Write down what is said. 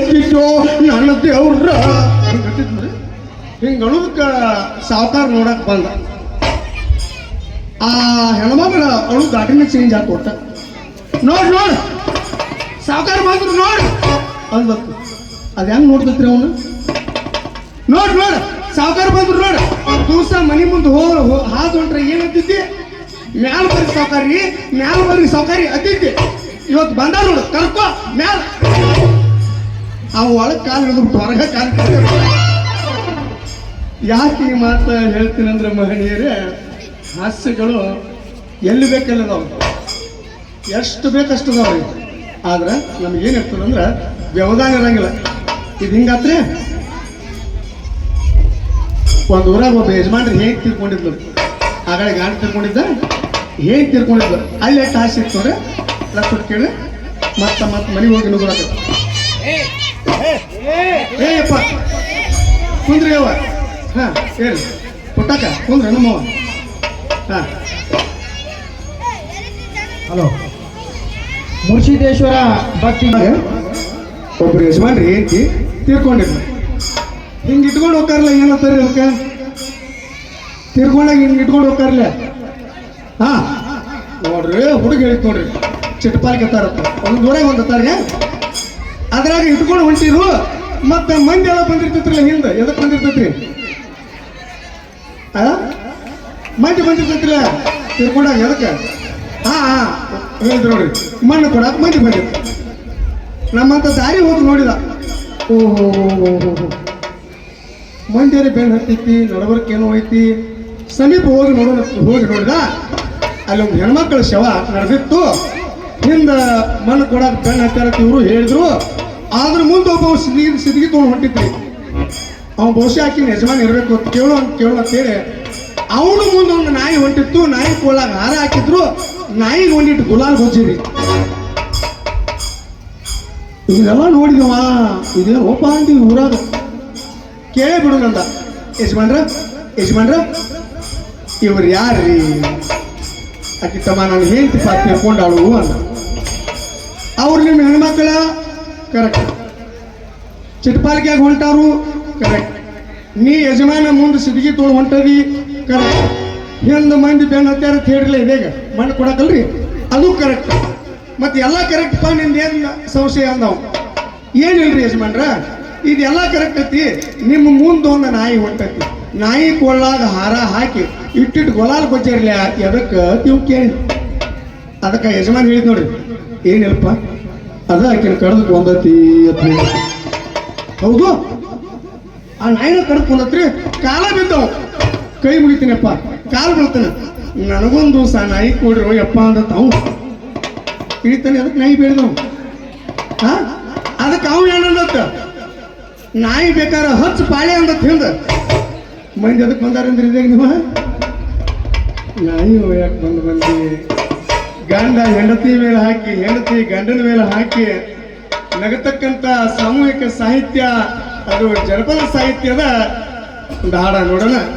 ಎತ್ತಿದ್ದೋ ನನ್ನ ದೇವ್ರ? ಹಿಂಗ ಅಣುದಕ್ಕ ಸಾವುಕಾರ ನೋಡಕ್ ಬಂದ. ಆ ಹೆಣ್ಮಗಳ ಅಳು ದಾಟಿನ ಚೇಂಜ್ ಹಾಕೊಟ್ಟ ನೋಡ್ ನೋಡ್. ಸಾವುಕಾರ ಬಂದ್ರು ನೋಡ್. ಅಂದತ್ತು ಅದ್ ಹೆಂಗ್ ನೋಡ್ತೈತ್ರಿ ಅವನು? ನೋಡ್ ನೋಡ್. ಸಾವುಕಾರ ಬಂದ್ರು ನೋಡ್. ದಿವಸ ಮನಿ ಮುಂದೆ ಹೋ- ಹಾದು ಹೊಂಟ್ರೆ ಏನಂತಿದ್ದಿ ಮ್ಯಾಲ ಬರ್ರಿ ಸಾವುಕಾರಿ, ಮ್ಯಾಲ ಬರ್ರಿ ಸಾವುಕಾರಿ ಅತ್ತಿದ್ದಿ ಇವತ್ತು ಬಂದ ನೋಡು, ಕರ್ಕೋ, ಮ್ಯಾಲ. ಅವ ಒಳಗೆ ಕಾಲು ಹಿಡಿದ್ಬಿಟ್ಟು ಹೊರಗ ಕಾಲು ಯಾಕೆ ಈ ಮಾತು ಹೇಳ್ತೀನಿ ಅಂದ್ರೆ ಮಹನೀಯರೇ, ಹಾಸ್ಯಗಳು ಎಲ್ಲಿ ಬೇಕಲ್ಲ ಅದಾವ ಎಷ್ಟು ಬೇಕಷ್ಟು ಅದಾವ ಆದ್ರೆ ನಮ್ಗೆ ಏನಿರ್ತದೆ ಅಂದ್ರೆ ವ್ಯವಧಾನ ಇರಂಗಿಲ್ಲ. ಇದು ಹಿಂಗಾತ್ರಿ ಒಂದು ಊರಾಗ ಒಬ್ಬ ಯಜಮಾನ್ರಿ ಹೇಗೆ ತಿರ್ಕೊಂಡಿದ್ಲು. ಆಗಳ ಗಾಡಿ ತಿರ್ಕೊಂಡಿದ್ದ ಹೇಗೆ ತಿರ್ಕೊಂಡಿದ್ಲು. ಅಲ್ಲಿ ಎಷ್ಟು ಹಾಸ್ಯ ಇತ್ತು ನೋಡ್ರಿ? ಲಕ್ಷ ಕೇಳಿ ಮತ್ತೆ ಮತ್ತೆ ಮನೆಗೆ ಹೋಗಿ ನುಗ್ಗುಳಕ ಏಯಪ್ಪ ಕುಂದ್ರಿ ಅವ ಹಾ ಹೇಳಿ. ಪುಟ್ಟಕ್ಕ ಕುಂದ್ರ ನಮ್ಮವ ಹಾ. ಹಲೋ. ಮುರ್ಷಿದೇಶ್ವರ ಭಕ್ತಿ ಒಬ್ರು ಯಜಮಾನ್ರಿ ఏంటి ತೀರ್ಕೊಂಡಿದ್ರು. ಹಿಂಗೆ ಇಟ್ಕೊಂಡು ಹೋಗ್ತಾರಲ್ಲ ಏನಂತಾರೆ ಅದಕ್ಕೆ? ತೀರ್ಕೊಂಡಾಗ ಹಿಂಗೆ ಇಟ್ಕೊಂಡು ಹೋಗ್ತಾರಲ್ಲ. ಹಾ. ನೋಡ್ರಿ ಹುಡುಗ ಹೇಳಿ ನೋಡ್ರಿ. ಚಿಟ್ಟಪಾಲಿಗೆ ತಾರತ್ತ. ಒಂದು ದೂರ ಒಂದು ತಾರಿಗೆ ಅದ್ರಾಗ ಇಟ್ಕೊಂಡು ಹೊಂಟಿರು ಮತ್ತೆ ಮಂದಿ ಎಲ್ಲ ಬಂದಿರ್ತೈತ್ರಿ ಹಿಂದೆ. ಎದಕ್ಕೆ ಬಂದಿರ್ತೈತ್ರಿ? ಮಂದಿ ಬಂದಿರ್ತೈತ್ರಿ? ತಿಳ್ಕೊಂಡಾಗ ಎದಕ್ಕೆ? ಹಾ ಹೇಳಿದ್ರು ನೋಡ್ರಿ. ಮಣ್ಣು ಕೊಡಕ್ಕೆ ಮಂದಿ ಬಂದಿತ್ತು ನಮ್ಮಂತ ದಾರಿ ಹೋಗಿ ನೋಡಿದ ಓಹೋ ಮಂಡ್ಯರಿ ಬೆನ್ನು ಹತ್ತೈತಿ ನಡವರ್ಕ್ ಏನೋ ಐತಿ. ಸಮೀಪ ಹೋಗಿ ನೋಡೋಣ, ಹೋಗಿ ನೋಡಿದ. ಅಲ್ಲಿ ಒಂದು ಹೆಣ್ಮಕ್ಳ ಶವ ನಡೆದಿತ್ತು. ಹಿಂದ ಮಣ್ಣು ಕೊಡಕ್ಕೆ ಬೆನ್ನು ಹತ್ತಾರ ಇವರು ಹೇಳಿದ್ರು. ಆದ್ರ ಮುಂದೆ ಒಬ್ಬ ನೀರು ಸಿದ್ಗಿ ತೊಗೊಂಡು ಹೊಂಟಿದ್ರಿ. ಅವ್ನು ಬಹುಶಃ ಆಕಿನ ಯಜಮಾನ್ ಇರಬೇಕು ಅಂತ ಕೇಳು ಅಂತ ಕೇಳು ಅಂತೇಳಿ ಅವನು ಮುಂದೆ ಒಂದು ನಾಯಿ ಹೊಂಟಿತ್ತು. ನಾಯಿ ಕೊಳ್ಳಾಗ ಹಾರ ಹಾಕಿದ್ರು. ನಾಯಿಗೆ ಹೊಂದಿಟ್ಟು ಗುಲಾಲ್ ಗೊಜ್ಜಿರಿ. ಇದೆಲ್ಲ ನೋಡಿದವ ಇದೇನು ಒಬ್ಬ ಅಂತೀವಿ ಊರಾಗ. ಕೇಳೇ ಬಿಡುದಂತ ಯಜಮಾನ್ರ ಯಜಮಾನ್ರ, ಇವ್ರು ಯಾರ್ರಿ? ಅಕ್ಕಿ ತಮ್ಮ ನಾನು ಹೇಳ್ತಿ ಪಾತ್ ತಿಳ್ಕೊಂಡಾಳು ಅಂದ ಅವ್ರು ನಿಮ್ಮ ಹೆಣ್ಮಕ್ಳ ಕರೆಕ್ಟ್ ಚಿಟ್ಪಾಲಿಕೆಗೆ ಹೊಂಟಾರು ಕರೆಕ್ಟ್ ನೀ ಯಜಮಾನ ಮುಂದೆ ಸಿದ್ಗಿ ತೋಳು ಹೊಂಟದಿ? ಕರೆಕ್ಟ್ ಹಿಂದ ಮಂದಿ ಬೆನ್ನ ಹತ್ಯಾರ ಅಂತ ಇದೇಗ? ಮಣ್ಣು ಕೊಡಕಲ್ರಿ? ಅದು ಕರೆಕ್ಟ್ ಮತ್ತೆ ಎಲ್ಲ ಕರೆಕ್ಟ್ ಪಾ, ನಿಂದ ಏನ್ ಸಂಶಯ ಅಂದವು ಏನಿಲ್ರಿ ಯಜಮಾನ್ರ? ಇದೆಲ್ಲ ಕರೆಕ್ಟ್ ಐತಿ. ನಿಮ್ಮ ಮುಂದೆ ಒಂದು ನಾಯಿ ಹೊಂಟತಿ. ನಾಯಿ ಕೊಳ್ಳಾಗ ಹಾರ ಹಾಕಿ ಇಟ್ಟಿಟ್ಟು ಗೊಲಾಲ್ ಗೊಜ್ಜಿರ್ಲಿ ಅದಕ್ಕೆ ತಿವು ಕೇಳಿ. ಅದಕ್ಕೆ ಯಜಮಾನ್ ಹೇಳಿದ್ ನೋಡ್ರಿ. ಏನಿಲ್ಲಪ್ಪ? ಅದ ಆಕಿನ ಕಡ್ದಕ್ಕೆ ಒಂದತಿ ಅಂತ ಹೇಳಿ ಹೌದು? ಆ ನಾಯಿನ ಕಡ್ದು ಕುಂದತ್ರಿ ಕಾಲ ಬಿದ್ದವು. ಕೈ ಮುಗಿತೀನಪ್ಪ, ಕಾಲು ಬೀಳ್ತಾನೆ. ನನಗೊಂದು ಸಹ ನಾಯಿ ಕೊಡ್ರಿ, ಯಪ್ಪ ಅಂದ ತಾವು ಇಳಿತಾನೆ ಅದಕ್ಕೆ ನಾಯಿ ಬೇಡ್ದವು? ಹಾ ಅದಕ್ಕೆ ಅವನು ಏನಂದತ್ತ ನಾಯಿ ಬೇಕಾರ ಹಚ್ಚ ಪಾಳೆ ಅಂದತ್ ಹಿಂದ. ಮಂದಿ ಅದಕ್ಕೆ ಬಂದಾರಂದ್ರೆ ಇದಾಗ ನೀವು? ನಾಯಿ ಯಾಕೆ ಬಂದು ಬಂದಿ. ಗಂಡ ಹೆಂಡತಿ ಮೇಲೆ ಹಾಕಿ, ಹೆಂಡತಿ ಗಂಡನ ಮೇಲೆ ಹಾಕಿ ನಗತಕ್ಕಂತ ಸಾಮೂಹಿಕ ಸಾಹಿತ್ಯ, ಅದು ಜನಪದ ಸಾಹಿತ್ಯದ ಒಂದು ಹಾಡ ನೋಡೋಣ.